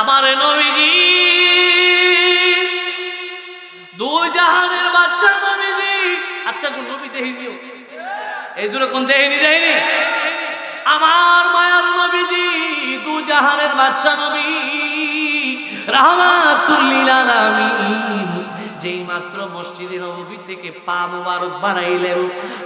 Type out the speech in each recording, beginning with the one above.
আমার নবীজি। দুই জাহানের বাচ্চা নবীজি। আচ্ছা কোন নবী দেহিনিও এই জন্য কোন দেহিনি দেহিনি? আমার মায়ার নবীজি, দু জাহানের বাচ্চা নবী। রাহমাতুল্লিল আলামিন। যেই মাত্র মসজিদে নবী থেকে পা মুবারক বাড়াইলেন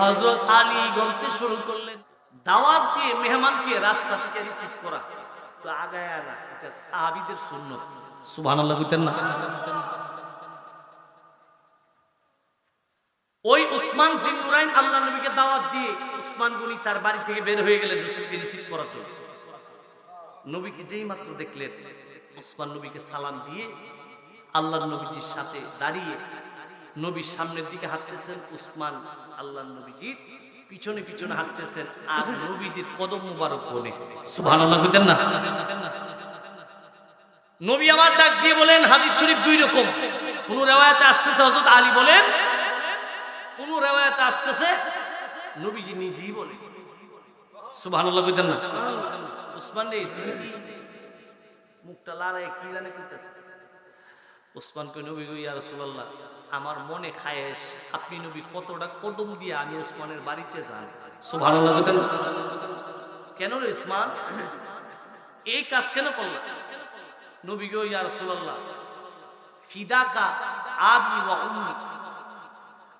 হযরত আলী গলতে শুরু করলেন। দাওয়াত দিয়ে মেহমানকে রাস্তা থেকে রিসিভ করা। তো আগায় না। এটা সাহাবীদের সুন্নত। সুবহানাল্লাহ কইতেন না। ওই উসমান জিন্নুরাইন আল্লাহ নবীকে দাওয়াত দিয়ে উসমান গনি তার বাড়ি থেকে বের হয়ে গেলেন রসুলকে রিসিভ করাতে। নবীকে যেই মাত্র দেখলেন উসমান নবীকে সালাম দিয়ে আল্লাহ নবীজির সাথে দাঁড়িয়ে নবীর সামনের দিকে হাঁটতেছেন উসমান আল্লাহ নবীজির পিছনে পিছনে হাঁটতেছেন আর নবীজির কদম মুবারক বলে সুবহানাল্লাহ না। নবী আমার ডাক দিয়ে বলেন, হাদিস শরীফ দুই রকম। কোন রেওয়ায়াতে আসতেছে, হযরত আলী বলেন, কোন রেওয়ায়াতে আসতেছে, নবীজি নিজেই বলে সুবহানাল্লাহ কইতেন না। উসমান রে তুমি মুখটা লাড়ায় কি জানে কইতেছে। উসমান কই, নবী ইয়া রাসূলুল্লাহ, আমার মনে খায়েশ, আপনি নবী কতটা কদম দিয়ে আমি উসমানের বাড়িতে যান? সুবহানাল্লাহ কইতেন কেন রে উসমান এই কাজ কেন করলা নবী গো ইয়া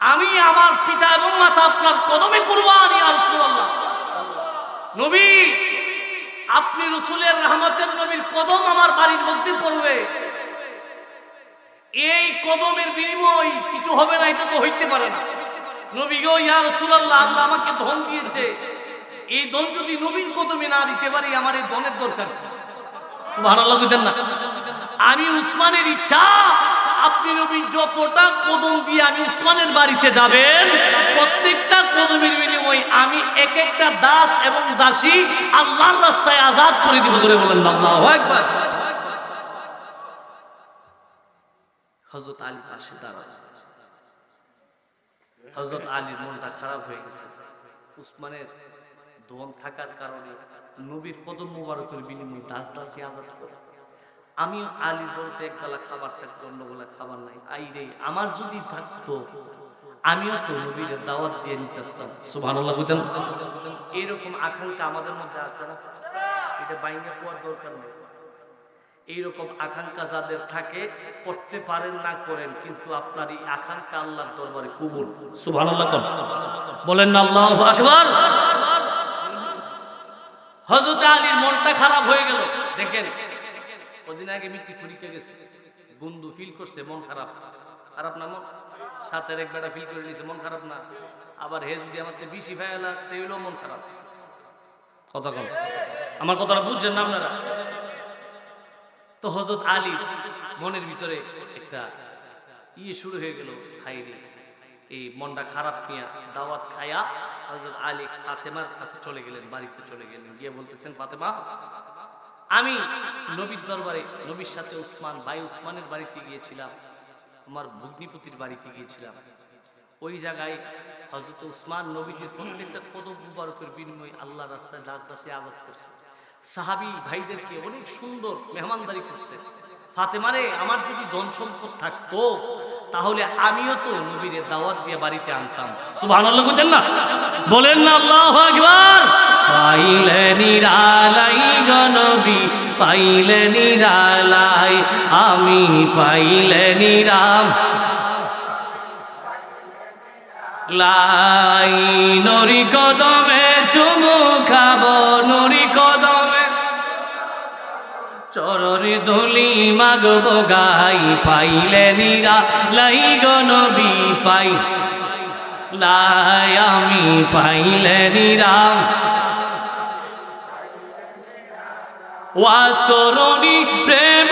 আমি আমার পিতা এবং মাতা আপনার কদমে কুরবানি আর রাসূলুল্লাহ। নবী, আপনি রসুলের রহমতের নবীর কদম আমার বাড়ির মধ্যে পড়বে। এই কদমের বিনিময় কিছু হবে না, এটা তো হইতে পারে না। নবী গো ইয়া রাসূলুল্লাহ, আল্লাহ আমাকে ধন দিয়েছে। এই ধন যদি নবীর কদমে না দিতে পারি, আমার এই ধনের দরকার? সুবহানাল্লাহ কইতেন না। আমি উসমানের ইচ্ছা, আপনি নবী যতটা কদম দিয়ে আমি উসমানের বাড়িতে যাবেন, প্রত্যেকটা কদমের বিনিময়ে আমি এক একটা দাস এবং দাসী আল্লাহর রাস্তায় আজাদ করে দিব করে বলেন আল্লাহু আকবার। হযরত আলী পাশে দাঁড়ায় হযরত আলীর মনটা খারাপ হয়ে গেছে। উসমানের ধন থাকার কারণে নবীর কদম মোবারকের বিনিময়ে দাস দাসী আজাদ করে। আমি আলী বলতে একবেলা খাবার থাকতো অন্য বেলা খাবার নাই। আই রে আমার যদি থাকতো আমিও তো নবীর দাওয়াত দিয়ে নিতে পারতাম। সুবহানাল্লাহ এইরকম আকাঙ্ক্ষা আমাদের মধ্যে আছে না? এটা বাইরে কোয়ার দরকার নেই। এইরকম আকাঙ্ক্ষা যাদের থাকে করতে পারেন না করেন কিন্তু আপনার এই আকাঙ্ক্ষা আল্লাহর দরবারে কবুল। সুবহানাল্লাহ বলেন না আল্লাহু আকবার। হযরত আলীর মনটা খারাপ হয়ে গেল। দেখেন, কদিন আগে মৃত্যু পরীক্ষা গেছে। বন্ধু ফিল করছে, মন খারাপ। খারাপ না মন? সাতের এক বেটা ফিল করে নিয়েছে, মন খারাপ না। আবার হে যদি আমার বেশি ফেলা তেইলেও মন খারাপ। কথা আমার কথাটা বুঝছেন না আপনারা? তো হজরত আলী মনের ভিতরে একটা ইয়ে শুরু হয়ে গেল হাইরে এই মনটা খারাপ নিয়ে দাওয়াত খায়া হজরত আলী ফাতেমার কাছে চলে গেলেন, বাড়িতে চলে গেলেন। গিয়ে বলতেছেন, ফাতেমা, আমি নবীর দরবারে, নবীর সাথে উসমান, ভাই উসমানের বাড়িতে গিয়েছিলাম, আমার ভগ্নিপতির বাড়িতে গিয়েছিলাম। ওই জায়গায় হজরত উসমান নবীজির প্রত্যেকটা কদম মুবারকের বিনিময়ে আল্লাহ রাস্তায় দাস দাসে আবাদ করছে। সাহাবি ভাইদেরকে অনেক সুন্দর মেহমানদারি করছে। ফাতেমারে, আমার যদি ধন সম্পদ থাকতো তাহলে আমিও তো নবীর দাওয়াত দিয়ে বাড়িতে আনতাম। সুবহানাল্লাহ বলেন না? বলেন না, আল্লাহু আকবার। পাইলে নিরালাই গনবী, পাইলে নিরালাই, আমি পাইলে নিরাম। লাই নরি কদমে চুমু চররি ধুলি মাগব গাই, পাইলে নিরা লাই গনবি পাই। লাই আমি পাইলে নিরাম ওয়াজ করনি প্রেমিক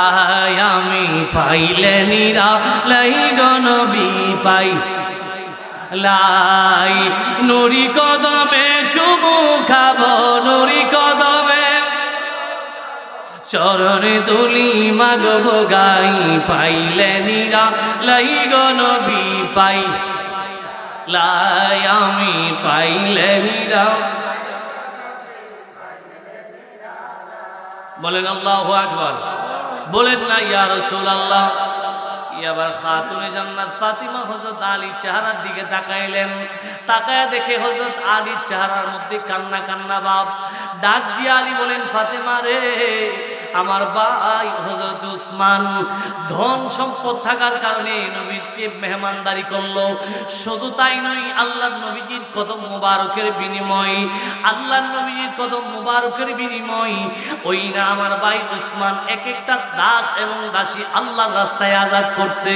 লাই আমি পাইলে নিরা লাই গনবি পাই। লাই, নুরি কদমে চুমু খাব, নুরি কদমে। চরণে তুলি মাগব গাই, পাইলে নিরা লাই গনবি পাই। লাই, আমি পাইলে নিরা। বলেন আল্লাহ আকবর। বলেন না, ইয়া রসুল আল্লাহ আবার খাতুনে জান্নাত ফাতিমা হজরত আলী চেহারার দিকে তাকাইলেন। তাকায় দেখে হজরত আলীর চেহারার মধ্যে কান্না কান্না বাপ ডাক দিয়ে আলী বলেন, ফাতেমা রে আমার ভাই হযরত উসমান, ধন সম্পদ থাকার কারণে নবীরকে মেহমানদারি করল। শুধু তাই নয়, আল্লাহর নবীজির কদম মোবারকের বিনিময়, আল্লাহর নবীজির কদম মোবারকের বিনিময়, ওই না আমার ভাই উসমান এক একটা দাস এবং দাসী আল্লাহর রাস্তায় আজাদ করছে।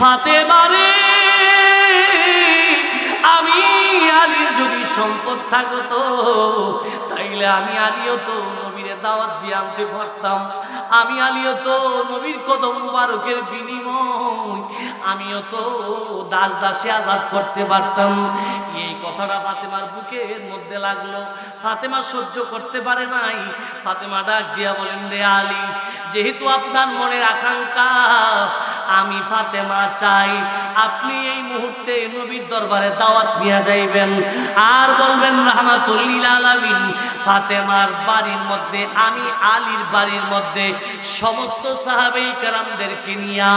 ফাতেমারে আমি আলীর যদি সম্পদ থাকতো, তাইলে আমি আলীও তো দাওয়াত দিয়ে আনতে পারতাম। আমি আলিও তো নবীর কদম মুবারকের বিনিময়, আমিও তো দাস দাসে আজাদ করতে পারতাম। এই কথাটা ফাতেমার বুকের মধ্যে লাগল। ফাতেমা সহ্য করতে পারে নাই। ফাতেমা ডাক দিয়া বলেন, রে আলী, যেহেতু আপনার মনের আকাঙ্ক্ষা আমি ফাতেমা চাই। আপনি এই মুহূর্তে নবীর দরবারে দাওয়াত নিয়ে যাইবেন। আর বলবেন রহমাতুল্লিল আলামিন, ফাতেমার বাড়ির মধ্যে, আমি আলীর বাড়ির মধ্যে সমস্ত সাহাবেই কারামদেরকে নিয়া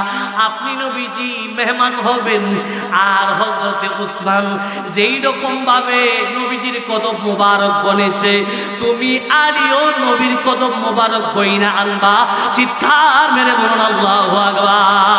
আপনি নবীজি মেহমান হবেন। আর হজরতে উসমান যেই রকম ভাবে নবীজির কদম মোবারক বনেছে তুমি আলীও নবীর কদম মোবারক বইনা আনবা। চিৎকার মেরে বলুন, আল্লাহ আকবার।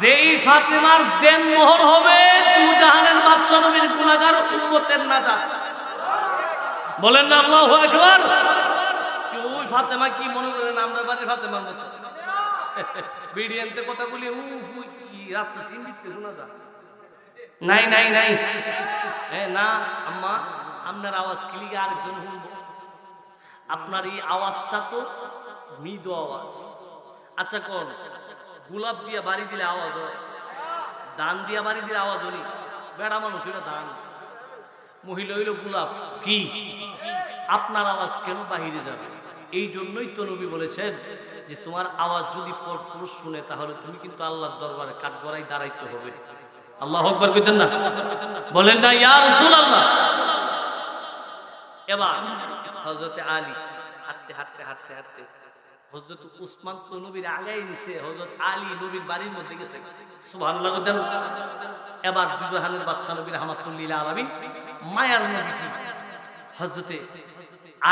যেই ফাতেমার দেন মোহর হবে, তু জাহানের বাদশাহ নবীর গুনাহগার উম্মতের নাজাত। বলেন না আল্লাহু আকবার। ওই ফাতেমা কি মনে করেন আমরা বাড়ির ফাতেমার মতো? বিডিএনতে কথাগুলি উ কি রাস্তা চিন্তিতে শোনা যা নাই নাই নাই। হ্যাঁ না, আম্মা, আপনার আওয়াজ ক্লিকে আরেকজন শুনব। আপনার এই আওয়াজটা তো মৃদু আওয়াজ। আচ্ছা কোন? গোলাপ দিয়া বাড়ি দিলে আওয়াজ হয়। দান দিয়া বাড়ি দিলে আওয়াজ হলি বেড়া মানুষ, এটা দান। মহিলা হইল গোলাপ। কি? আপনার আওয়াজ কেন বাহিরে যাবে? এই জন্যই তো নবী বলেছেন যে, তোমার আওয়াজ যদি পর পুরুষ শুনে, তাহলে তুমি কিন্তু আল্লাহর দরবারে কাঠগড়াই দাঁড়াইতে হবে। আল্লাহ আকবার কইতেন না? বলেন না, ইয়া রাসূলুল্লাহ! এবার হযরতে আলী হাঁটতে হাঁটতে হাঁটতে হাঁটতে হযরত উসমান তো নবীর নিছে, হযরত আলী নবীর বাড়ির মধ্যে গেছে। এবার দুজাহানের বাদশা নবীর মায়ার নবীজি হযরতে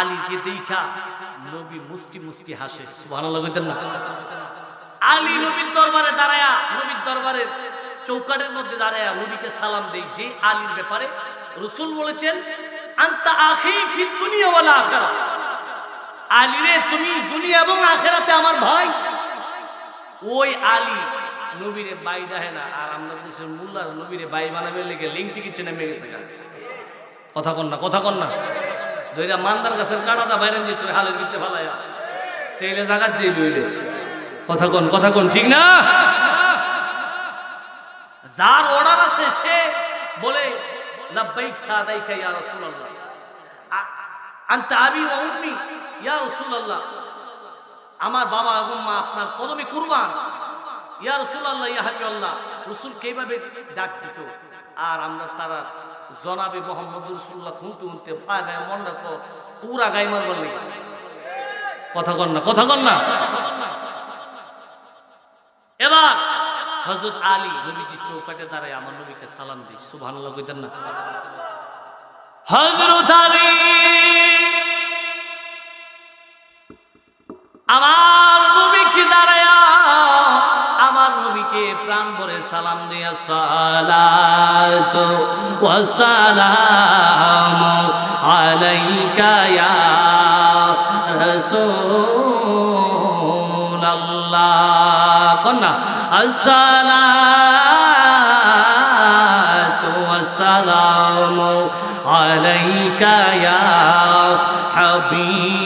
আলীকে দেখা নবী মুস্কি মুস্কি হাসে। কইতেন না। আলী নবীর দরবারে দাঁড়ায়া, নবীর দরবারে চৌকাটের মধ্যে দাঁড়ায়া নবীকে সালাম দেই, যে আলীর ব্যাপারে রসুল বলেছেন, আন্তা আখি ফি দুনিয়া ওয়াল আলী রে তুমি দুনিয়া এবং আখেরাতে আমার ভাই। ওই আলী নবীরে বাই দেয় না, আর আমরা দেশের মোল্লা নবীরে বাই বানাবে লেগে লিঙ্ক টিকিট নেমে গেছে কথা কন না, কথা কন না। দইরা মান্দার গাছের কানাদা বাইরে যেত হালের ভিতরে ফালাইয়া। তেলে জাগাত লইলে। কথা কন কথা কন, ঠিক না? যার অর্ডার আছে সে বলে, লাব্বাইক সাদাইকা ইয়া রাসূলুল্লাহ। আনতা আবি উম্মি, ইয়া রাসূলুল্লাহ। আমার বাবা এবং মা আপনার কদমে কুরবান। ইয়া রাসূলুল্লাহ, ইয়া হাবিবাল্লাহ রাসূল কীভাবে ডাক দিত? আর আমরা তারা জনাবে মোহাম্মদ রাসূলুল্লাহ খুনতে খুনতে ফায়দায় মনটা তো পুরা গাই মারবার লাগে কথা কন না, কথা কন না। এবার হযরত আলী নবীজি চৌকাটে দাঁড়ায় আমার নবীকে সালাম দিই সুবহানাল্লাহ কইতেন না। হযরত আলী আমার নবীকে দাঁড়ায়া, আমার নবীকে প্রাণ ভরে সালাম দিয়া সালাত ওয়া সালাম আলাইকা ইয়া রাসূলুল্লাহ। কন্না আসসালাতু ওয়া সালাম আলাইকা ইয়া হাবিব।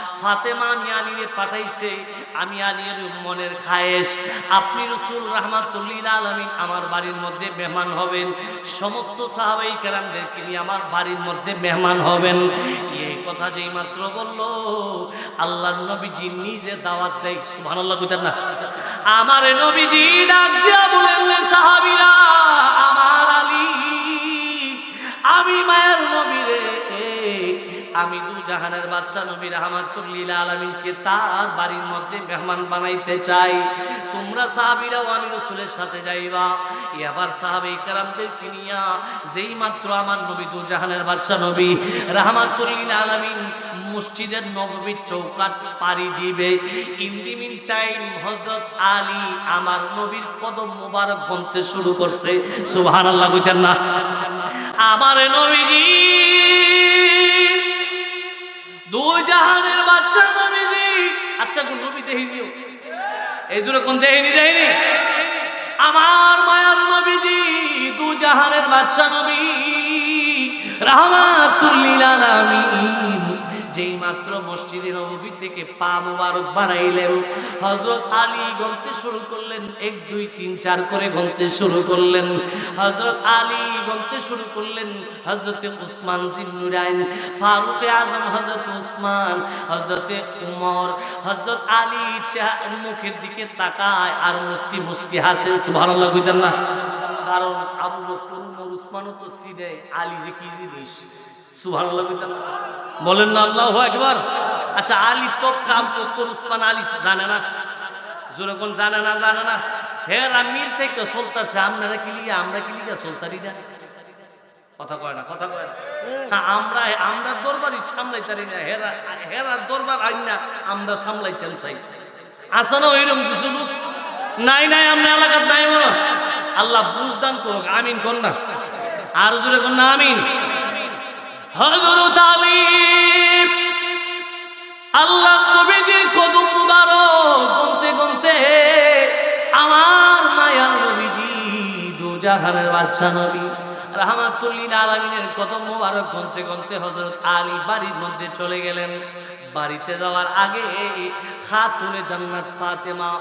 ফাতেমা আমি আলীরে পাঠাইছে, আমি আলীর মনের খায়েশ। আপনি রসুল রহমাতুল্লিল আলমিন আমার বাড়ির মধ্যে মেহমান হবেন। সমস্ত সাহাবাই কেরামদেরকে নিয়ে আমার বাড়ির মধ্যে মেহমান হবেন। এই কথা যেই মাত্র বলল আল্লাহ নবীজি নিজে দাওয়াত দেয়। সুবহানাল্লাহ কইতেন না। আমার নবীজি ডাক দিয়া বলেন সাহাবীরা, আমার আলী, আমি মায়ের নবীরে আমি দু জাহানের বাদশাহ নবী রহমাতুল্লিল আলমিনকে তার বাড়ির মধ্যে মেহমান বানাইতে চাই। তোমরা সাহাবিরাও আমি রসুলের সাথে যাইবা। এবার সাহাবি কারামদেরকে নিয়া যেই মাত্র আমার নবী দু জাহানের বাদশাহ নবী রহমাতুল্লিল আলমিন মসজিদের নবমীর চৌকাট পাড়ি দিবে। ইন দি মিন টাইম হজরত আলী আমার নবীর কদম মোবারক বনতে শুরু করছে। সুবহানাল্লাহ কইতেন না। আমার নবীজি দুই জাহানের বাদশা নবীজি। আচ্ছা কোন নবী দেহি এই জন্য কোন দেহিনি দেহিনি? আমার মায়ার নবীজি দু জাহানের বাদশা নবী। রাহমাতুল্লিল আলামিন। যেই মাত্র মসজিদে নবী থেকে পা মুবারক বানাইলেন হযরত আলী গলতে শুরু করলেন, এক, দুই, তিন, চার করে গলতে শুরু করলেন। হযরত আলী গলতে শুরু করলেন, হযরতে উসমান জিন্নুরাইন ফারুক আজম, হযরত উসমান, হযরতে উমর, হযরত আলী মুখের দিকে তাকায় আর মুস্কি মুস্কি হাসে সুবহানাল্লাহ কইতেন না। কারণ আবু বকর, উমর, উসমানও তো চিনে আলী যে কি জিনিস? সুবহানাল্লাহ কইতেন না বলেন না আল্লাহু আকবার। আচ্ছা আলী তো কাম করতো উসমান আলী জানে না। জোরে কোন জানে না জানে না। হেরা মিল থেকে চলতেছে আপনারা কি লিগা আমরা কি লিগা চলতারি না। কথা কয় না কথা কয় না। হ্যাঁ, আমরা আমরা দরবারই সামলাইতারি না। হেরা হেরার দরবার আইন না আমরা সামলাইতেন চাই। আছে না ওইরকম কিছু লোক? নাই নাই আমরা এলাকার নাই বলো আল্লাহ বুঝদান করুক আমিন না। আর জোরে না আমিন। হযরত আলী। আল্লাহ নবীজির কদম মুবারক গনতে গনতে আমার মায়ার নবীজি, দু জাহানের বাদশা নবী, রাহমাতুল্লিল আলামিনের কদম মুবারক গনতে গনতে হযরত আলী বাড়ির মধ্যে চলে গেলেন। বাড়িতে যাওয়ার আগে খাতুনে জান্নাত ফাতেমা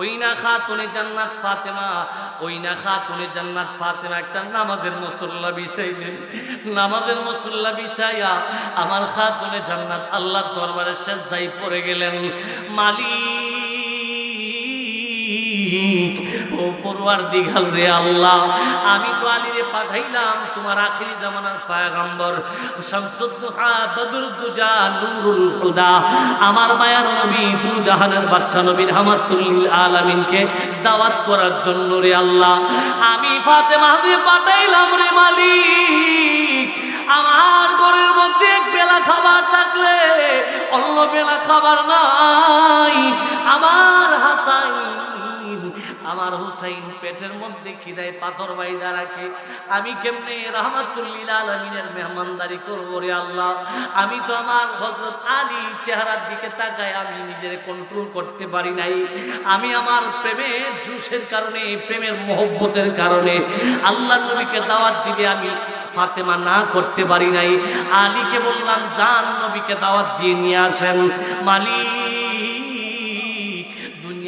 ওই না খাতুনে জান্নাত ফাতেমা, ওই না খাতুনে জান্নাত ফাতেমা একটা নামাজের মুসল্লা বিছাইছে নামাজের মুসল্লা বিছাইয়া আমার খাতুনে জান্নাত আল্লাহ দরবারে শেষ দায়ী পড়ে গেলেন। মালিক! ও রে আল্লাহ। আমি পাঠাইলাম তোমার নুরুল আমার মায়ার নবী, দু জাহানের দাওয়াত করার জন্য রে আল্লাহ। আমি পাঠাইলাম রে মালিক। আমার ঘরের মধ্যে বেলা খাবার থাকলে অন্য বেলা খাবার নাই। আমার হাসাইন আমার হুসাইন পেটের মধ্যে খিদায় পাথর বাইদা রাখে। আমি কেমনে রহমাতুল্লিল আলমিনের মেহমানদারি করব রে আল্লাহ? আমি তো আমার হজরত আলী চেহারার দিকে তাকায় আমি নিজের কন্ট্রোল করতে পারি নাই। আমি আমার প্রেমের জুসের কারণে, প্রেমের মহব্বতের কারণে আল্লাহ নবীকে দাওয়াত দিবে আমি ফাতেমা না করতে পারি নাই। আলীকে বললাম, জান নবীকে দাওয়াত দিয়ে নিয়ে আসেন। মালিক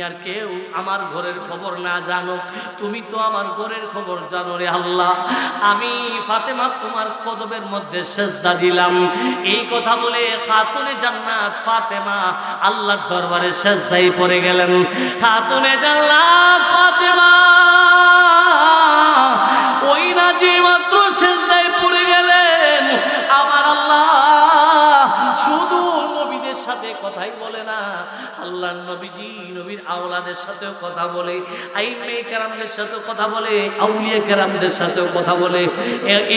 দুনিয়ার কেউ আমার ঘরের খবর না জানো তুমি তো আমার ঘরের খবর জানো রে আল্লাহ। আমি ফাতেমা তোমার কদবের মধ্যে সেজদা দিলাম। এই কথা বলে খাতুনে জান্নাত ফাতেমা আল্লাহর দরবারে সেজদাই পড়ে গেলেন। খাতুনে জান্নাত ফাতেমা। সাথে কথাই বলে না, আল্লাহ নবীজি নবীর আওলাদের সাথেও কথা বলে, আইমে কেরামদের সাথেও কথা বলে, আউলিয়া কেরামদের সাথেও কথা বলে।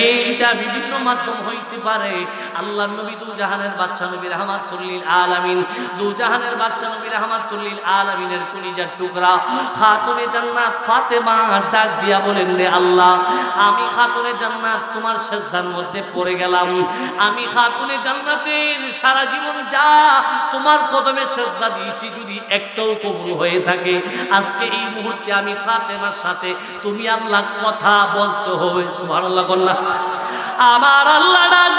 এইটা বিভিন্ন মাধ্যম হইতে পারে। আল্লাহ নবী দু জাহানের বাচ্চা নবী রহমাতুল্লিল আলামিন দু জাহানের বাচ্চা নবী রহমাতুল্লিল আলামিনের কলিজার টুকরা, খাতুনে জান্নাত ফাতেমা ডাক দিয়া বলেন, রে আল্লাহ, আমি খাতুনে জান্নাত তোমার সেজদার মধ্যে পড়ে গেলাম। আমি খাতুনে জান্নাতের সারা জীবন যা তোমার কদমে সেজদা দিয়েছি, যদি একটাও কবুল হয়ে থাকে। আজকে এই মুহূর্তে আমি ফাতেমার সাথে, তুমি আল্লাহ কথা বলতে হবে। সুবহানাল্লাহ আল্লাহ আমার আল্লাহ ডাক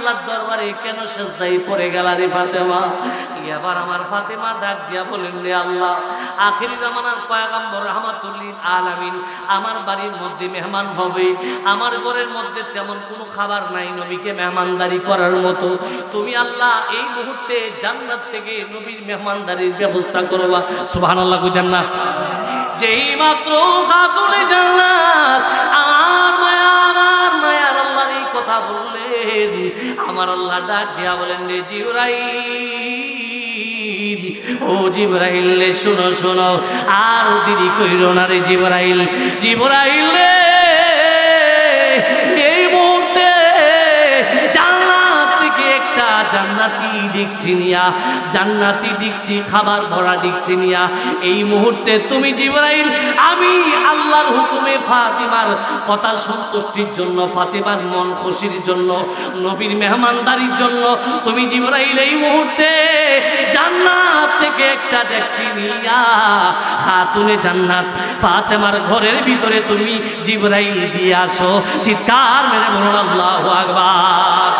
আল্লাহর দরবারে কেন সেজদাই পড়ে গেলা রে ফাতেমা? এবার আমার ফাতেমা ডাক দিয়া বলেন রে আল্লাহ, আখিরি জামানার পয়গাম্বর রহমাতুল্লিল আলামিন, আমার বাড়ির মধ্যে মেহমান হবে, আমার ঘরের মধ্যে তেমন কোনো খাবার নাই নবীকে মেহমানদারি করার মতো। তুমি আল্লাহ এই মুহূর্তে জান্নাত থেকে নবীর মেহমানদারির ব্যবস্থা করবা। সুবহানাল্লাহ কইতেন না। যেই মাত্র খাতুনে জান্নাত বললেন আমার আল্লাহ ডাক দিয়া বলেন, রে জিউরাই ও জিবরাইল, রে শোনো শোনো, আর দেরি কইরো না রে জিবরাইল। জিবরাইল রে জান্নাতি ডিক্সি নিয়া, জান্নাতি ডিক্সি খাবার ভরা ডিক্সি নিয়া। এই মুহূর্তে তুমি জিবরাইল, আমি আল্লাহর হুকুমে ফাতিমার কথা সন্তুষ্টির জন্য, ফাতিমার মন খুশির জন্য, নবীর মেহমানদারির জন্য তুমি জিবরাইল এই মুহূর্তে জান্নাত থেকে একটা দেখছি নিয়া। খাতুনে জান্নাত, ফাতেমার ঘরের ভিতরে তুমি জিবরাইল দিয়ে আসো। চিৎকার মেরে বলুন, আল্লাহু আকবার।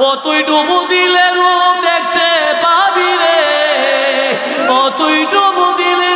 ও তুই ডুবু দিলে রূপ দেখতে পাবি রে। ও তুই ডুবু দিলে